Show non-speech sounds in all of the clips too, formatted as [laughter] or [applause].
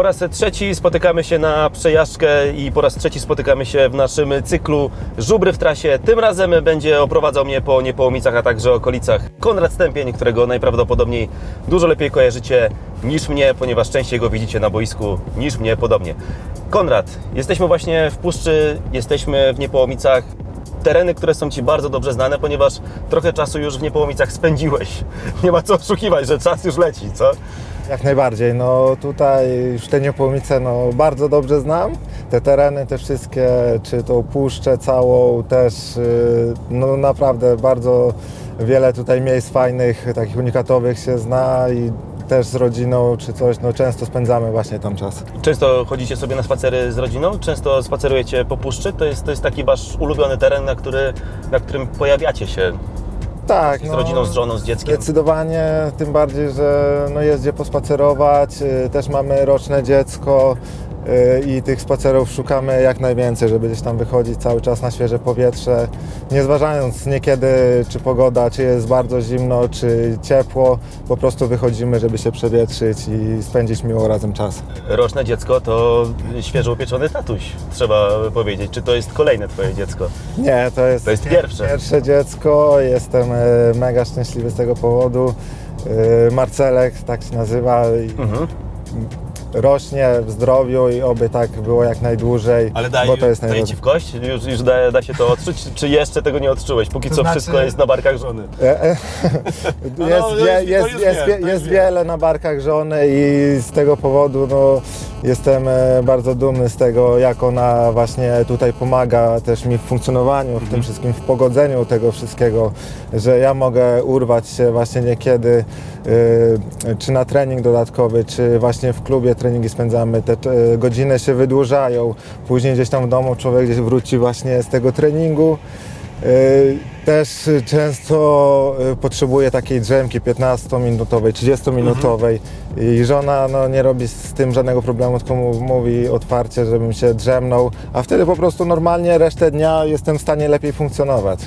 Po raz trzeci spotykamy się na przejażdżkę i po raz trzeci spotykamy się w naszym cyklu Żubry w trasie. Tym razem będzie oprowadzał mnie po Niepołomicach, a także okolicach Konrad Stępień, którego najprawdopodobniej dużo lepiej kojarzycie niż mnie, ponieważ częściej go widzicie na boisku niż mnie podobnie. Konrad, jesteśmy właśnie w puszczy, jesteśmy w Niepołomicach. Tereny, które są Ci bardzo dobrze znane, ponieważ trochę czasu już w Niepołomicach spędziłeś. [laughs] Nie ma co oszukiwać, że czas już leci, co? Jak najbardziej. No tutaj już te Niepołomice no, bardzo dobrze znam. Te tereny, te wszystkie, czy tą puszczę całą też, y, no naprawdę bardzo wiele tutaj miejsc fajnych, takich unikatowych się zna i też z rodziną czy coś, no często spędzamy właśnie tam czas. Często chodzicie sobie na spacery z rodziną? Często spacerujecie po puszczy? To jest, to jest taki wasz ulubiony teren, na, który, na którym pojawiacie się Tak, z rodziną, z żoną, z dzieckiem? Zdecydowanie, tym bardziej, że no jest gdzie pospacerować, y, też mamy roczne dziecko i tych spacerów szukamy jak najwięcej, żeby gdzieś tam wychodzić cały czas na świeże powietrze, nie zważając niekiedy czy pogoda, czy jest bardzo zimno, czy ciepło, po prostu wychodzimy, żeby się przewietrzyć i spędzić miło razem czas. Roczne dziecko to świeżo upieczony tatuś, trzeba powiedzieć. Czy to jest kolejne twoje dziecko? Nie, to jest, To jest pierwsze. pierwsze dziecko, jestem e, mega szczęśliwy z tego powodu. E, Marcelek, tak się nazywa, Mhm. Rośnie w zdrowiu i oby tak było jak najdłużej, Ale daj, bo to jest daje ci najważniejsze. w kość? Już, już da, da się to odczuć? Czy jeszcze tego nie odczułeś? Póki To co znaczy- wszystko jest na barkach żony. E, e, [laughs] no, Jest, wie- to jest, już jest, wiem, wie- to jest już wiem. wiele na barkach żony i z tego powodu no, jestem e, bardzo dumny z tego, jak ona właśnie tutaj pomaga też mi w funkcjonowaniu, w Mhm. tym wszystkim, w pogodzeniu tego wszystkiego, że ja mogę urwać się właśnie niekiedy e, czy na trening dodatkowy, czy właśnie w klubie treningi spędzamy, te e, godziny się wydłużają, później gdzieś tam w domu człowiek gdzieś wróci właśnie z tego treningu. Y, Też często y, potrzebuję takiej drzemki 15-minutowej, 30-minutowej i żona no, nie robi z tym żadnego problemu, tylko mówi otwarcie, żebym się drzemnął, a wtedy po prostu normalnie resztę dnia jestem w stanie lepiej funkcjonować.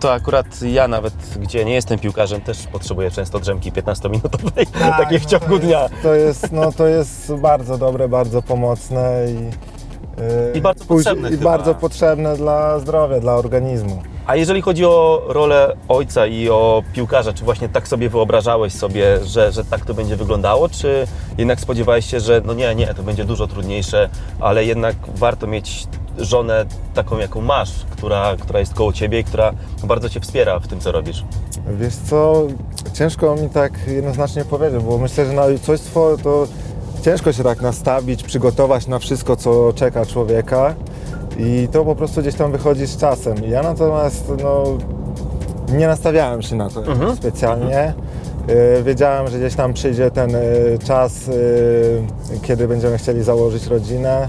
To akurat ja nawet, gdzie nie jestem piłkarzem, też potrzebuję często drzemki 15-minutowej, [laughs] takiej w ciągu dnia. To jest, no, to jest bardzo dobre, bardzo pomocne i, y, I bardzo potrzebne I chyba. bardzo potrzebne dla zdrowia, dla organizmu. A jeżeli chodzi o rolę ojca i o piłkarza, czy właśnie tak sobie wyobrażałeś sobie, że, że tak to będzie wyglądało, czy jednak spodziewałeś się, że no nie, nie, to będzie dużo trudniejsze, ale jednak warto mieć żonę taką, jaką masz, która, która jest koło Ciebie i która bardzo Cię wspiera w tym, co robisz. Wiesz co, ciężko mi tak jednoznacznie powiedzieć, bo myślę, że na ojcostwo to ciężko się tak nastawić, przygotować na wszystko, co czeka człowieka i to po prostu gdzieś tam wychodzi z czasem. Ja natomiast no, nie nastawiałem się na to Mhm. specjalnie. Y, Wiedziałem, że gdzieś tam przyjdzie ten y, czas, y, kiedy będziemy chcieli założyć rodzinę.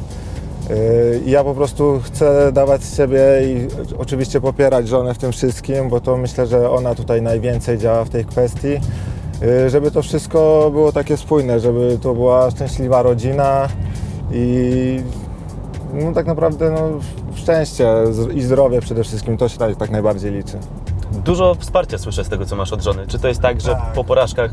Y, I ja po prostu chcę dawać z siebie i oczywiście popierać żonę w tym wszystkim, bo to myślę, że ona tutaj najwięcej działa w tej kwestii, y, żeby to wszystko było takie spójne, żeby to była szczęśliwa rodzina i no tak naprawdę no, szczęście i zdrowie przede wszystkim, to się tak, tak najbardziej liczy. Dużo wsparcia słyszę z tego, co masz od żony. Czy to jest tak, że Tak. po porażkach,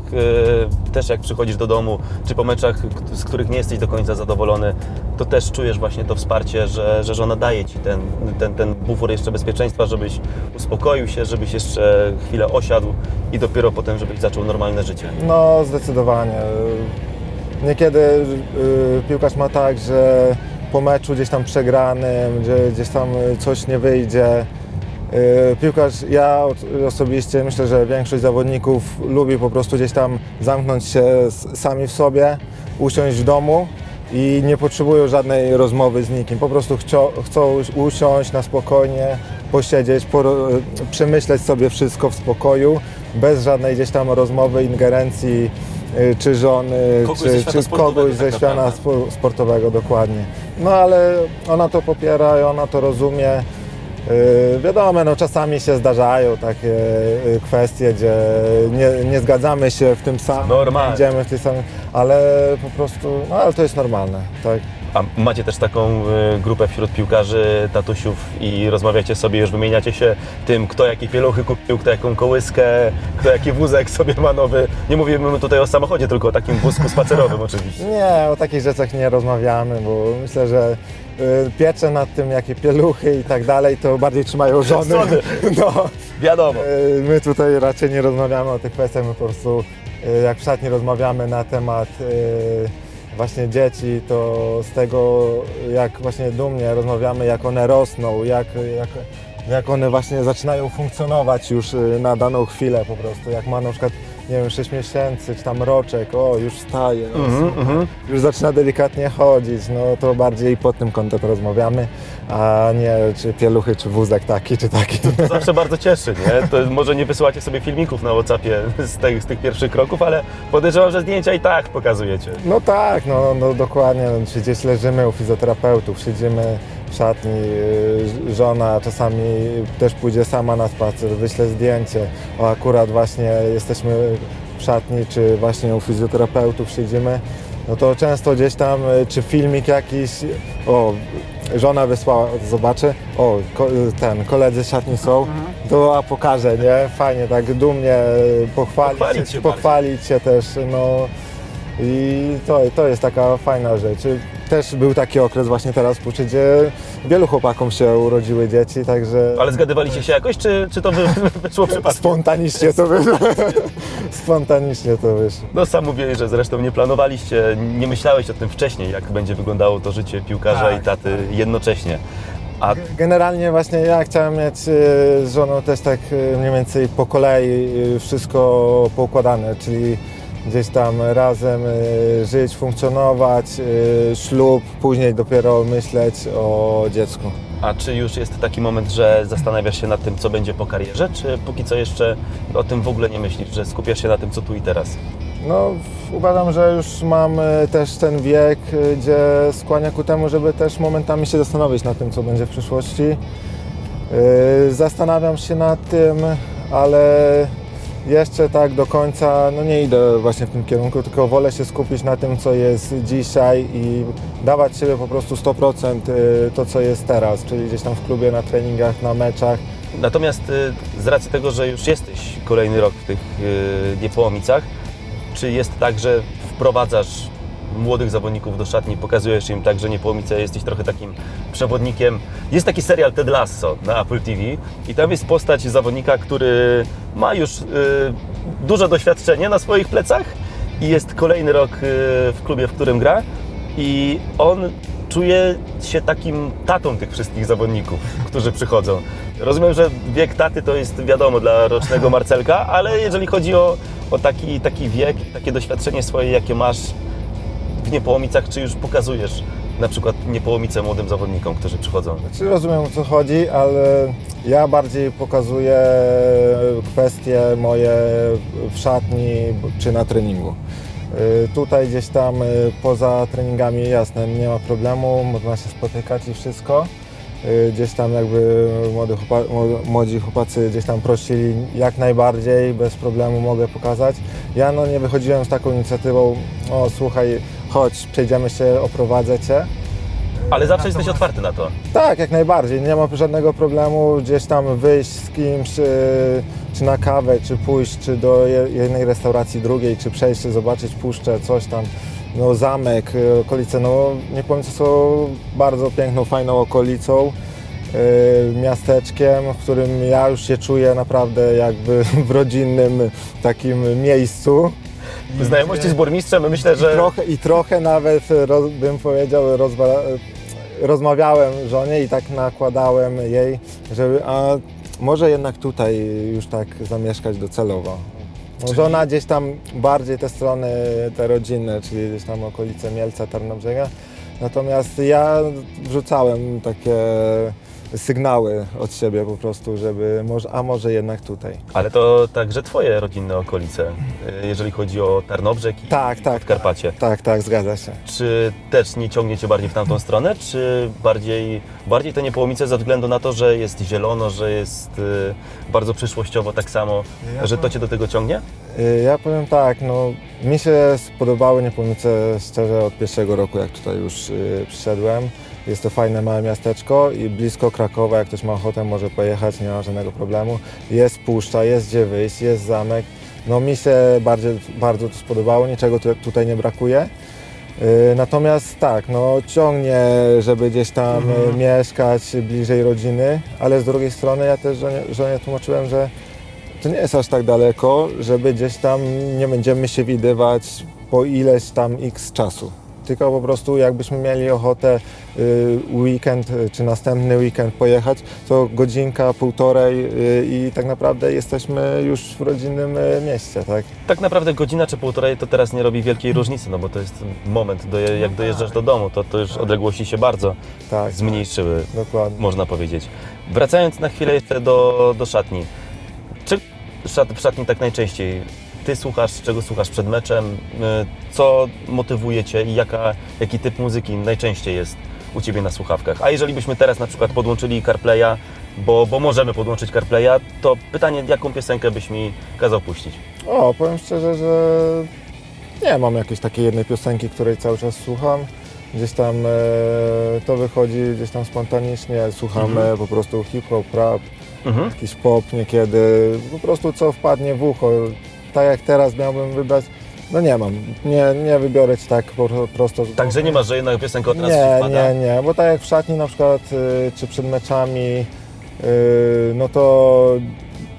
e, też jak przychodzisz do domu, czy po meczach, z których nie jesteś do końca zadowolony, to też czujesz właśnie to wsparcie, że, że żona daje ci ten, ten, ten bufor jeszcze bezpieczeństwa, żebyś uspokoił się, żebyś jeszcze chwilę osiadł i dopiero potem, żebyś zaczął normalne życie. No, zdecydowanie. Niekiedy y, piłkarz ma tak, że po meczu gdzieś tam przegranym, gdzie gdzieś tam y, coś nie wyjdzie. Y, Piłkarz, ja osobiście myślę, że większość zawodników lubi po prostu gdzieś tam zamknąć się sami w sobie, usiąść w domu i nie potrzebują żadnej rozmowy z nikim. Po prostu chcą usiąść na spokojnie, posiedzieć, przemyśleć sobie wszystko w spokoju, bez żadnej gdzieś tam rozmowy, ingerencji y, czy żony, Kogoś ze czy, świata czy kogoś tak ze świata sportowego, dokładnie. No ale ona to popiera i ona to rozumie. Yy, wiadomo, no, czasami się zdarzają takie yy, kwestie, gdzie nie, nie zgadzamy się w tym samym, idziemy w tej samej, ale po prostu, no ale to jest normalne, tak. A macie też taką y, grupę wśród piłkarzy, tatusiów i rozmawiacie sobie, już wymieniacie się tym, kto jakie pieluchy kupił, kto jaką kołyskę, kto jaki wózek sobie ma nowy. Nie mówimy tutaj o samochodzie, tylko o takim wózku spacerowym [laughs] oczywiście. Nie, o takich rzeczach nie rozmawiamy, bo myślę, że y, pieczę nad tym, jakie pieluchy i tak dalej, to bardziej trzymają [laughs] żony. [laughs] No, Wiadomo. y, my tutaj raczej nie rozmawiamy o tych kwestiach, my po prostu jak w szatni rozmawiamy na temat właśnie dzieci, to z tego jak właśnie dumnie rozmawiamy, jak one rosną, jak, jak, jak one właśnie zaczynają funkcjonować już y, na daną chwilę po prostu, jak ma na przykład nie wiem, 6 miesięcy, czy tam roczek, o już wstaje, o, Mhm, mhm. już zaczyna delikatnie chodzić, no to bardziej pod tym kątem rozmawiamy, a nie czy pieluchy, czy wózek taki, czy taki. To zawsze bardzo cieszy, nie? To może nie wysyłacie sobie filmików na Whatsappie z tych, z tych pierwszych kroków, ale podejrzewam, że zdjęcia i tak pokazujecie. No tak, no, no dokładnie, no, czy gdzieś leżymy u fizjoterapeutów, siedzimy szatni, y, żona czasami też pójdzie sama na spacer, wyśle zdjęcie, o akurat właśnie jesteśmy w szatni, czy właśnie u fizjoterapeutów siedzimy, no to często gdzieś tam, y, czy filmik jakiś, o, żona wysłała, zobaczę, o, ko, ten, koledzy z szatni są, to a pokażę, nie? Fajnie, tak dumnie y, pochwalić, Pochwalić się pochwalić się też, no. I to, to jest taka fajna rzecz. Też był taki okres właśnie teraz, gdzie wielu chłopakom się urodziły dzieci, także Ale zgadywaliście się jakoś, czy, czy to wy, wyszło przypadkiem? spontanicznie to wyszło. [laughs] spontanicznie to wyszło. No sam mówiłeś, że zresztą nie planowaliście, nie myślałeś o tym wcześniej, jak będzie wyglądało to życie piłkarza Tak, i taty jednocześnie. A Generalnie właśnie ja chciałem mieć e, z żoną też tak e, mniej więcej po kolei e, wszystko poukładane, czyli gdzieś tam razem e, żyć, funkcjonować, e, ślub, później dopiero myśleć o dziecku. A czy już jest taki moment, że zastanawiasz się nad tym, co będzie po karierze, czy póki co jeszcze o tym w ogóle nie myślisz, że skupiasz się na tym, co tu i teraz? No, uważam, że już mam e, też ten wiek, gdzie skłania ku temu, żeby też momentami się zastanowić nad tym, co będzie w przyszłości. Zastanawiam się nad tym, ale jeszcze tak do końca no nie idę właśnie w tym kierunku, tylko wolę się skupić na tym, co jest dzisiaj i dawać siebie po prostu 100% e, to, co jest teraz, czyli gdzieś tam w klubie, na treningach, na meczach. Natomiast y, z racji tego, że już jesteś kolejny rok w tych y, Niepołomicach, czy jest tak, że wprowadzasz młodych zawodników do szatni, pokazujesz im tak, że Niepołomice jesteś trochę takim przewodnikiem. Jest taki serial Ted Lasso na Apple TV i tam jest postać zawodnika, który ma już y, duże doświadczenie na swoich plecach i jest kolejny rok y, w klubie, w którym gra i on czuje się takim tatą tych wszystkich zawodników, [laughs] którzy przychodzą. Rozumiem, że wiek taty to jest wiadomo dla rocznego [laughs] Marcelka, ale jeżeli chodzi o, o taki, taki wiek, takie doświadczenie swoje, jakie masz Niepołomicach, czy już pokazujesz na przykład Niepołomice młodym zawodnikom, którzy przychodzą? Znaczy rozumiem o co chodzi, ale ja bardziej pokazuję kwestie moje w szatni czy na treningu. Y, Tutaj gdzieś tam y, poza treningami jasne, nie ma problemu, można się spotykać i wszystko. Y, Gdzieś tam jakby młody chłopa, mło- młodzi chłopacy gdzieś tam prosili jak najbardziej, bez problemu mogę pokazać. Ja no nie wychodziłem z taką inicjatywą, o słuchaj, chodź, przejdziemy się, oprowadzę Cię. Ale zawsze jesteś otwarty na to. Tak, jak najbardziej. Nie ma żadnego problemu gdzieś tam wyjść z kimś, czy, czy na kawę, czy pójść, czy do je- jednej restauracji, drugiej, czy przejść, zobaczyć puszczę, coś tam. No zamek, y, okolice, no nie powiem, co są bardzo piękną, fajną okolicą, y, miasteczkiem, w którym ja już się czuję naprawdę jakby [laughs] w rodzinnym takim miejscu. Znajomości z burmistrzem, myślę, I że trochę, i trochę nawet roz, bym powiedział, rozwa, rozmawiałem żonie i tak nakładałem jej, żeby a może jednak tutaj już tak zamieszkać docelowo. No, żona gdzieś tam bardziej te strony, te rodzinne, czyli gdzieś tam okolice Mielca, Tarnobrzega. Natomiast ja wrzucałem takie sygnały od siebie po prostu, żeby może, a może jednak tutaj. Ale to także Twoje rodzinne okolice, y, jeżeli chodzi o Tarnobrzeg i Tak, tak, Podkarpacie. tak, tak, zgadza się. Czy też nie ciągnie Cię bardziej w tamtą stronę, czy bardziej, bardziej te Niepołomice ze względu na to, że jest zielono, że jest y, bardzo przyszłościowo tak samo, Ja że to Cię do tego ciągnie? Y, Ja powiem tak, no Mi się spodobały Niepołomice szczerze od pierwszego roku, jak tutaj już y, przyszedłem. Jest to fajne małe miasteczko i blisko Krakowa, jak ktoś ma ochotę może pojechać, nie ma żadnego problemu. Jest puszcza, jest gdzie wyjść, jest zamek. No mi się bardzo, bardzo to spodobało, niczego tu, tutaj nie brakuje. Y, Natomiast tak, no ciągnie, żeby gdzieś tam y, mieszkać bliżej rodziny, ale z drugiej strony ja też żonie, żonie tłumaczyłem, że to nie jest aż tak daleko, żeby gdzieś tam nie będziemy się widywać po ileś tam x czasu. Tylko po prostu jakbyśmy mieli ochotę y, weekend y, czy następny weekend pojechać, to godzinka, półtorej y, i tak naprawdę jesteśmy już w rodzinnym mieście, tak? Tak naprawdę godzina czy półtorej to teraz nie robi wielkiej różnicy, no bo to jest moment, do, jak dojeżdżasz do domu, to, to już odległości się bardzo Tak, zmniejszyły, dokładnie. można powiedzieć. Wracając na chwilę jeszcze do, do szatni. Czy szat, w szatni tak najczęściej ty słuchasz, czego słuchasz przed meczem? Y, Co motywuje cię i jaka, jaki typ muzyki najczęściej jest u ciebie na słuchawkach? A jeżeli byśmy teraz na przykład podłączyli CarPlaya, bo, bo możemy podłączyć CarPlaya, to pytanie, jaką piosenkę byś mi kazał puścić? O, powiem szczerze, że nie mam jakiejś takiej jednej piosenki, której cały czas słucham. Gdzieś tam e, to wychodzi gdzieś tam spontanicznie, słucham e, po prostu hip-hop, rap, Mhm. jakiś pop niekiedy, po prostu co wpadnie w ucho. Tak jak teraz miałbym wybrać, no nie mam, nie, nie wybiorę ci tak po prosto. Także nie masz, że jedna piosenka od razu Nie, nie, nie, bo tak jak w szatni na przykład, y, czy przed meczami, y, no to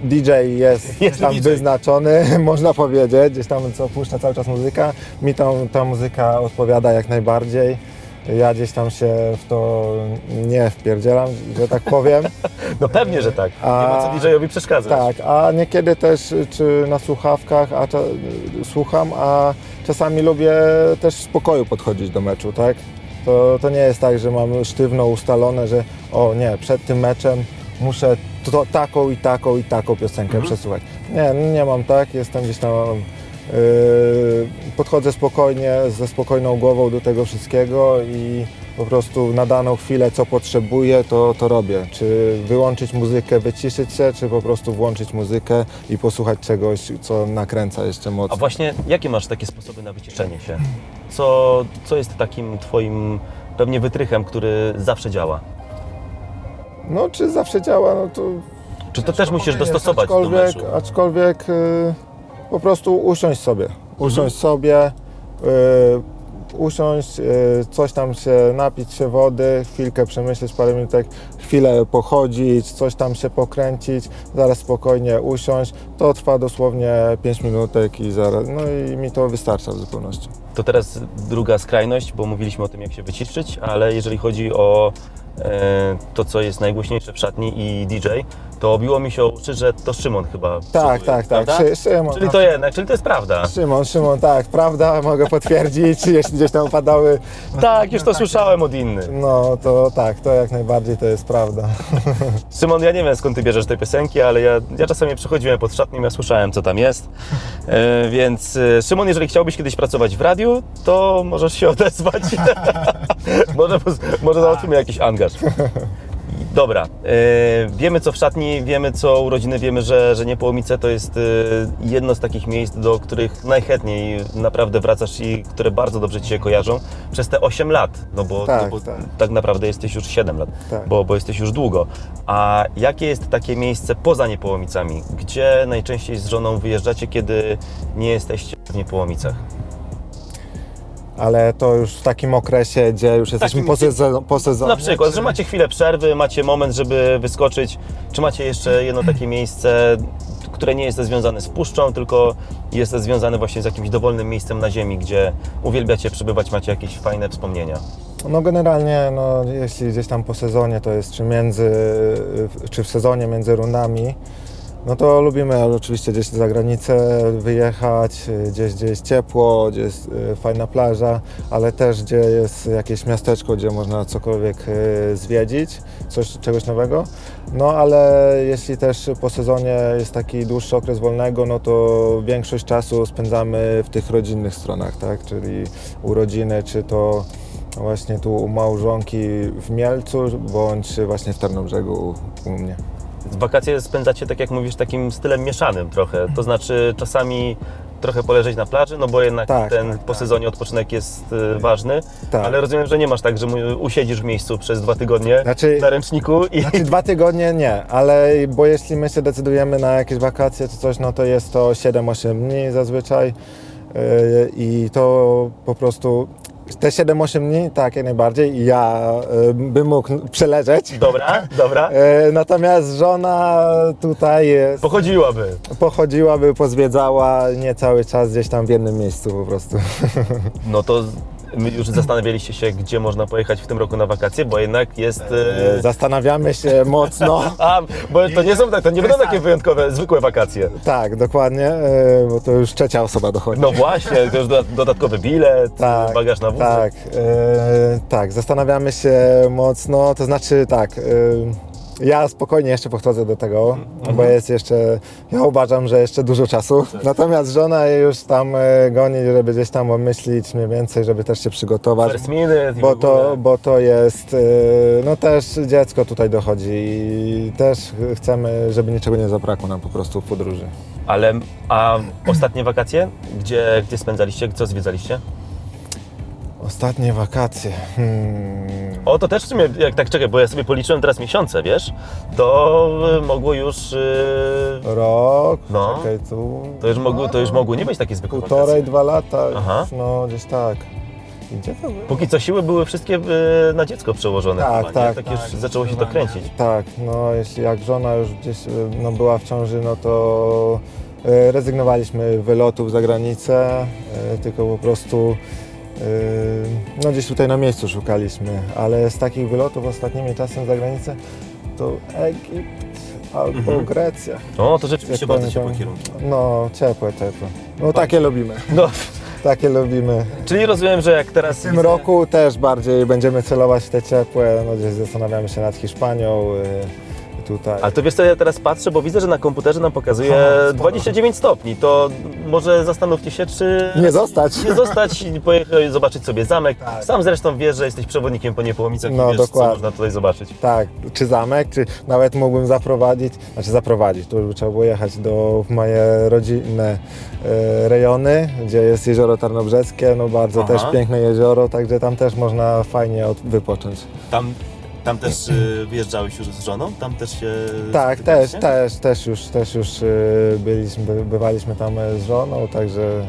DJ jest, [laughs] Jest tam DJ. wyznaczony, [laughs] można powiedzieć, gdzieś tam co puszcza cały czas muzyka. Mi tam, ta muzyka odpowiada jak najbardziej. Ja gdzieś tam się w to nie wpierdzielam, że tak powiem. [laughs] No pewnie, że tak. Nie ma co A- DJ-owi przeszkadzać. Tak, a niekiedy też czy na słuchawkach a słucham, a czasami lubię też w spokoju podchodzić do meczu, tak? To, to nie jest tak, że mam sztywno ustalone, że o nie, przed tym meczem muszę to, taką i taką i taką piosenkę przesłuchać. Nie, nie mam tak, jestem gdzieś tam, podchodzę spokojnie, ze spokojną głową do tego wszystkiego i po prostu na daną chwilę co potrzebuję, to, to robię. Czy wyłączyć muzykę, wyciszyć się, czy po prostu włączyć muzykę i posłuchać czegoś, co nakręca jeszcze A mocno. właśnie, jakie masz takie sposoby na wyciszenie się? Co, co jest takim twoim pewnie wytrychem, który zawsze działa? No czy zawsze działa, no to Czy to też musisz dostosować do aczkolwiek, meczu? Aczkolwiek y, po prostu usiąść sobie. Usiąść sobie, y, usiąść, y, coś tam się, napić się wody, chwilkę przemyśleć parę minutek, chwilę pochodzić, coś tam się pokręcić, zaraz spokojnie usiąść. To trwa dosłownie 5 minutek i zaraz, no i mi to wystarcza w zupełności. To teraz druga skrajność, bo mówiliśmy o tym, jak się wyciszyć, ale jeżeli chodzi o e, to, co jest najgłośniejsze w szatni i DJ, to obiło mi się o uszy, że to Szymon chyba. Tak, przoduje, tak, tak. Szy, Szymon, Czyli to jednak, czyli to jest prawda. Szymon, Szymon, tak, prawda, mogę potwierdzić, [laughs] jeśli gdzieś tam padały Tak, już to słyszałem od innych. No to tak, to jak najbardziej to jest prawda. [laughs] Szymon, ja nie wiem skąd ty bierzesz te piosenki, ale ja, ja czasami przechodziłem pod szatnią, ja słyszałem co tam jest. E, więc e, Szymon, jeżeli chciałbyś kiedyś pracować w radiu, to możesz się odezwać. [laughs] może, może załatwimy jakiś angaż. Dobra, e, wiemy co w szatni, wiemy co urodziny, wiemy, że, że Niepołomice to jest e, jedno z takich miejsc, do których najchętniej naprawdę wracasz i które bardzo dobrze Ci się kojarzą przez te 8 lat, no bo, Tak, no bo tak. tak naprawdę jesteś już 7 lat, Tak. bo, bo jesteś już długo. A jakie jest takie miejsce poza Niepołomicami? Gdzie najczęściej z żoną wyjeżdżacie, kiedy nie jesteście w Niepołomicach? Ale to już w takim okresie, gdzie już jesteśmy po, sezonie, po sezonie. Na przykład, czy- że macie chwilę przerwy, macie moment, żeby wyskoczyć, czy macie jeszcze jedno takie miejsce, które nie jest związane z puszczą, tylko jest związane właśnie z jakimś dowolnym miejscem na ziemi, gdzie uwielbiacie przebywać, macie jakieś fajne wspomnienia. No generalnie, no, jeśli gdzieś tam po sezonie to jest, czy między, czy w sezonie między rundami, no to lubimy oczywiście gdzieś za granicę wyjechać, gdzieś, gdzie jest ciepło, gdzie jest e, fajna plaża, ale też gdzie jest jakieś miasteczko, gdzie można cokolwiek e, zwiedzić, coś, czegoś nowego. No ale jeśli też po sezonie jest taki dłuższy okres wolnego, no to większość czasu spędzamy w tych rodzinnych stronach, tak? Czyli urodziny, czy to właśnie tu u małżonki w Mielcu, bądź właśnie w Tarnobrzegu u mnie. Wakacje spędzacie, tak jak mówisz, takim stylem mieszanym trochę. To znaczy czasami trochę poleżeć na plaży, no bo jednak Tak, ten tak, po tak. sezonie odpoczynek jest y, ważny. Tak. Ale rozumiem, że nie masz tak, że usiedzisz w miejscu przez dwa tygodnie Znaczy- na ręczniku i Znaczy dwa tygodnie nie, ale bo jeśli my się decydujemy na jakieś wakacje czy coś, no to jest to 7-8 dni zazwyczaj yy, i to po prostu te 7-8 dni, tak jak najbardziej ja yy, bym mógł przeleżeć. Dobra, dobra. Yy, [laughs] Natomiast żona tutaj jest, Pochodziłaby. pochodziłaby, pozwiedzała nie cały czas gdzieś tam w jednym miejscu po prostu. [laughs] No to my już zastanawialiście się, gdzie można pojechać w tym roku na wakacje, bo jednak jest... Yy, y, Zastanawiamy się mocno. [laughs] A, bo to nie są tak, to nie będą takie wyjątkowe, zwykłe wakacje. Tak, dokładnie, yy, bo to już trzecia osoba dochodzi. No właśnie, to już doda- dodatkowy bilet, Tak, bagaż na wóz. Tak, e, tak, zastanawiamy się mocno, to znaczy tak, e, ja spokojnie jeszcze podchodzę do tego, Mhm. bo jest jeszcze, ja uważam, że jeszcze dużo czasu. Tak. Natomiast żona już tam e, goni, żeby gdzieś tam obmyślić mniej więcej, żeby też się przygotować. First minute Bo to, bo to jest, e, no też dziecko tutaj dochodzi i też chcemy, żeby niczego nie zabrakło nam po prostu w podróży. Ale, a ostatnie wakacje? Gdzie, gdzie spędzaliście? Co zwiedzaliście? Ostatnie wakacje. Hmm. O, to też w sumie, jak tak czekaj, bo ja sobie policzyłem teraz miesiące, wiesz, to y, mogło już, y, Rok, No. czekaj tu. to już mogło, to już mogło nie być takie zwykłe Półtorej, wakacje. dwa lata, Aha. no gdzieś tak. Gdzie to było? Póki co siły były wszystkie y, na dziecko przełożone Tak, chyba, tak, tak już zaczęło się to kręcić. Tak, no jeśli jak żona już gdzieś y, no, była w ciąży, no to rezygnowaliśmy wylotów za granicę, tylko po prostu no gdzieś tutaj na miejscu szukaliśmy, ale z takich wylotów ostatnimi czasem za granicę to Egipt albo Mhm. Grecja. O, to rzeczywiście Jak bardzo ciepłe pamiętam. kierunki. No, ciepłe, ciepłe. No takie lubimy, No, [laughs] takie lubimy. czyli rozumiem, że jak teraz... W tym roku też bardziej będziemy celować w te ciepłe, no gdzieś zastanawiamy się nad Hiszpanią, y, tutaj. Ale to wiesz co, ja teraz patrzę, bo widzę, że na komputerze nam pokazuje O, spoko. 29 stopni. To może zastanówcie się, czy Nie zostać. nie zostać i pojechać zobaczyć sobie zamek. Tak. Sam zresztą wiesz, że jesteś przewodnikiem po Niepołomicach No, i wiesz, co dokładnie. można tutaj zobaczyć. Tak, czy zamek, czy nawet mógłbym zaprowadzić, znaczy zaprowadzić, to już by trzeba było jechać do moje rodzinne e, rejony, gdzie jest jezioro Tarnobrzeskie, no bardzo Aha. też piękne jezioro, także tam też można fajnie wypocząć. Tam, tam też y, wyjeżdżałeś już z żoną? Tam też się Tak, też, spotykaliście? też, też już, też już e, byliśmy, by- bywaliśmy tam e, z żoną, także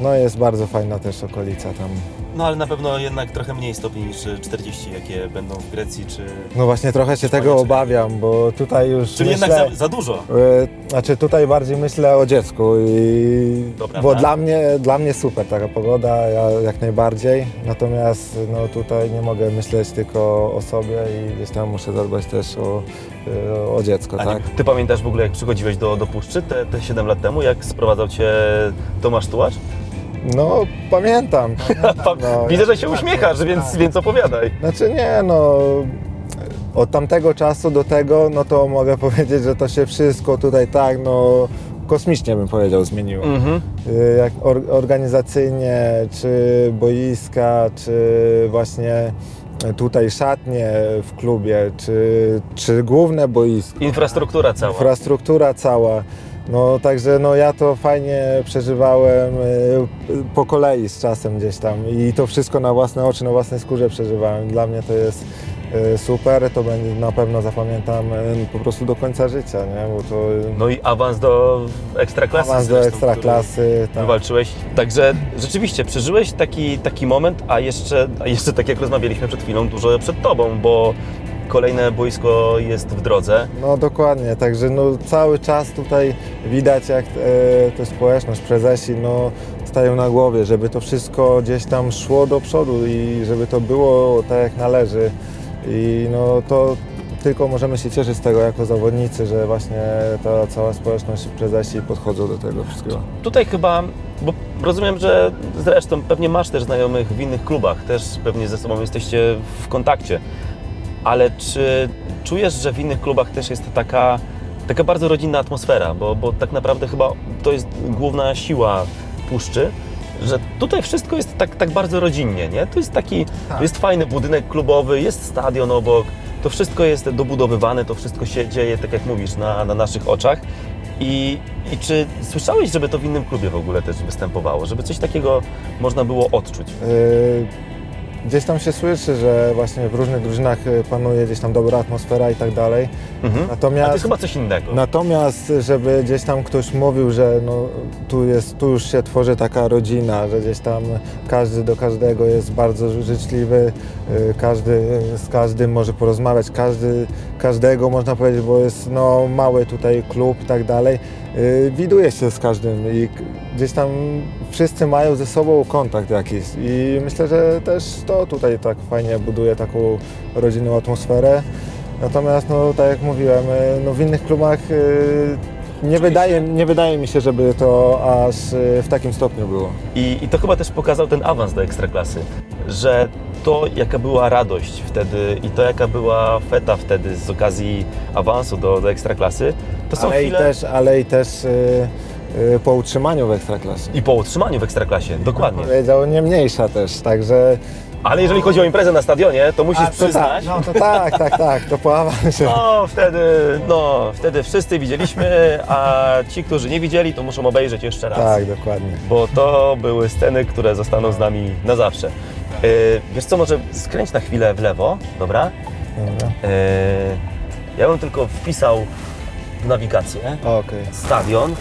no jest bardzo fajna też okolica tam. No ale na pewno jednak trochę mniej stopni niż 40, jakie będą w Grecji, czy... No właśnie trochę się tego czy- obawiam, bo tutaj już Czyli myślę... jednak za, za dużo. E, Znaczy tutaj bardziej myślę o dziecku i To prawda. bo dla mnie, dla mnie super taka pogoda, ja jak najbardziej. Natomiast no tutaj nie mogę myśleć tylko o sobie i gdzieś tam muszę zadbać też o, e, o dziecko, A tak? nie, ty pamiętasz w ogóle, jak przychodziłeś do, do Puszczy te, te 7 lat temu, jak sprowadzał cię Tomasz Tułacz? No pamiętam. Pa- No, Widzę, że się uśmiechasz, więc, więc opowiadaj. Znaczy nie no. Od tamtego czasu do tego, no to mogę [laughs] powiedzieć, że to się wszystko tutaj tak, no kosmicznie bym powiedział zmieniło. Mhm. Y, jak or, organizacyjnie, czy boiska, czy właśnie tutaj szatnie w klubie, czy, czy główne boisko, Infrastruktura cała. infrastruktura cała. No także no ja to fajnie przeżywałem y, po kolei z czasem gdzieś tam i to wszystko na własne oczy, na własnej skórze przeżywałem. Dla mnie to jest y, super, to będzie na pewno zapamiętam y, po prostu do końca życia, nie? Bo to No i awans do ekstraklasy. awans do zresztą, ekstraklasy. który tak. Wywalczyłeś. Także rzeczywiście przeżyłeś taki, taki moment, a jeszcze, a jeszcze tak jak rozmawialiśmy przed chwilą, dużo przed tobą, bo kolejne boisko jest w drodze. No dokładnie, także no, cały czas tutaj widać jak e, ta społeczność, prezesi no, stają na głowie, żeby to wszystko gdzieś tam szło do przodu i żeby to było tak jak należy. I no to tylko możemy się cieszyć z tego jako zawodnicy, że właśnie ta cała społeczność prezesi podchodzą do tego wszystkiego. Tutaj chyba, bo rozumiem, że zresztą pewnie masz też znajomych w innych klubach, też pewnie ze sobą jesteście w kontakcie, ale czy czujesz, że w innych klubach też jest taka, taka bardzo rodzinna atmosfera, bo, bo tak naprawdę chyba to jest główna siła Puszczy, że tutaj wszystko jest tak, tak bardzo rodzinnie, nie? To jest taki, Tak. jest fajny budynek klubowy, jest stadion obok, to wszystko jest dobudowywane, to wszystko się dzieje, tak jak mówisz, na, na naszych oczach. I, I czy słyszałeś, żeby to w innym klubie w ogóle też występowało? Żeby coś takiego można było odczuć? Yy, Gdzieś tam się słyszy, że właśnie w różnych drużynach y, panuje gdzieś tam dobra atmosfera i tak dalej. Mhm. A Natomiast, to jest chyba coś innego. natomiast żeby gdzieś tam ktoś mówił, że no, tu, jest, tu już się tworzy taka rodzina, że gdzieś tam każdy do każdego jest bardzo życzliwy, y, każdy z każdym może porozmawiać, każdy, każdego można powiedzieć, bo jest no, mały tutaj klub i tak dalej. Y, Widuje się z każdym i gdzieś tam wszyscy mają ze sobą kontakt jakiś i myślę, że też to tutaj tak fajnie buduje taką rodzinną atmosferę. Natomiast no tak jak mówiłem, y, no w innych klubach y, nie wydaje, nie wydaje mi się, żeby to aż y, w takim stopniu było. I, I to chyba też pokazał ten awans do ekstraklasy, że to jaka była radość wtedy i to jaka była feta wtedy z okazji awansu do, do ekstraklasy, to są Ale i chwile... też, ale i też y, y, po utrzymaniu w ekstraklasie. I po utrzymaniu w ekstraklasie, dokładnie. Powiedział nie mniejsza też, także Ale jeżeli chodzi o imprezę na stadionie, to musisz A, to przyznać, tak, no to tak, tak, tak, to po awansie. No, wtedy, no, wtedy wszyscy widzieliśmy, a ci, którzy nie widzieli, to muszą obejrzeć jeszcze raz. Tak, dokładnie. Bo to były sceny, które zostaną z nami na zawsze. Yy, wiesz co, może skręć na chwilę w lewo, dobra? Dobra. Yy, ja bym tylko wpisał w nawigację Okej. stadion.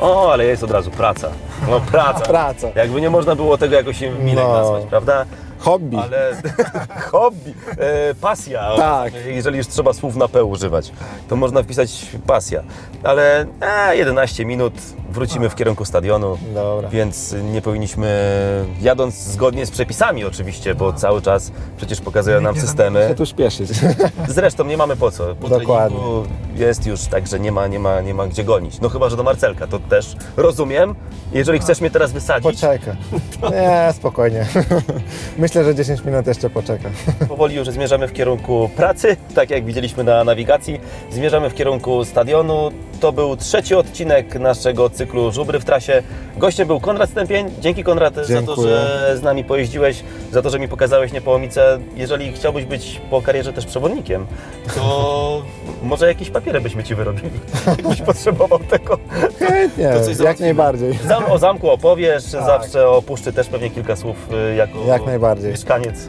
O, ale jest od razu praca. No praca. [laughs] Praca. Jakby nie można było tego jakoś minek No. nazwać, prawda? Hobby. Ale [laughs] hobby, e, pasja. Tak. Jeżeli już trzeba słów na P używać, to można wpisać pasja. Ale e, 11 minut, wrócimy w kierunku stadionu. Dobra. Więc nie powinniśmy, jadąc zgodnie z przepisami oczywiście, bo cały czas przecież pokazują nam systemy. tu śpieszyć. [laughs] Zresztą nie mamy po co. Po Dokładnie. treningu Jest już tak, że nie ma, nie, ma, nie ma gdzie gonić. No chyba, że do Marcelka, to też rozumiem. Jeżeli chcesz mnie teraz wysadzić, Poczeka. Nie, spokojnie. [laughs] Myślę, że 10 minut jeszcze poczeka. [laughs] Powoli już zmierzamy w kierunku pracy, tak jak widzieliśmy na nawigacji. Zmierzamy w kierunku stadionu. To był trzeci odcinek naszego cyklu Żubry w trasie. Gościem był Konrad Stępień. Dzięki Konrad za to, Dziękuję. że z nami pojeździłeś, za to, że mi pokazałeś Niepołomice. Jeżeli chciałbyś być po karierze też przewodnikiem, to może jakieś papiery byśmy Ci wyrobili, [laughs] jakbyś potrzebował tego. Chętnie, jak najbardziej. Zam, o zamku opowiesz, zawsze o puszczy też pewnie kilka słów y, jako Jak najbardziej. mieszkaniec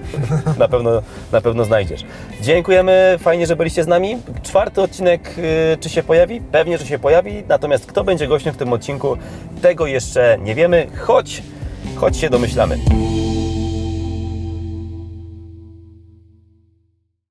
na pewno, na pewno znajdziesz. Dziękujemy, fajnie, że byliście z nami. Czwarty odcinek y, czy się pojawi? Pewnie, że się pojawi, natomiast kto będzie gościem w tym odcinku, tego jeszcze nie wiemy, choć, choć się domyślamy.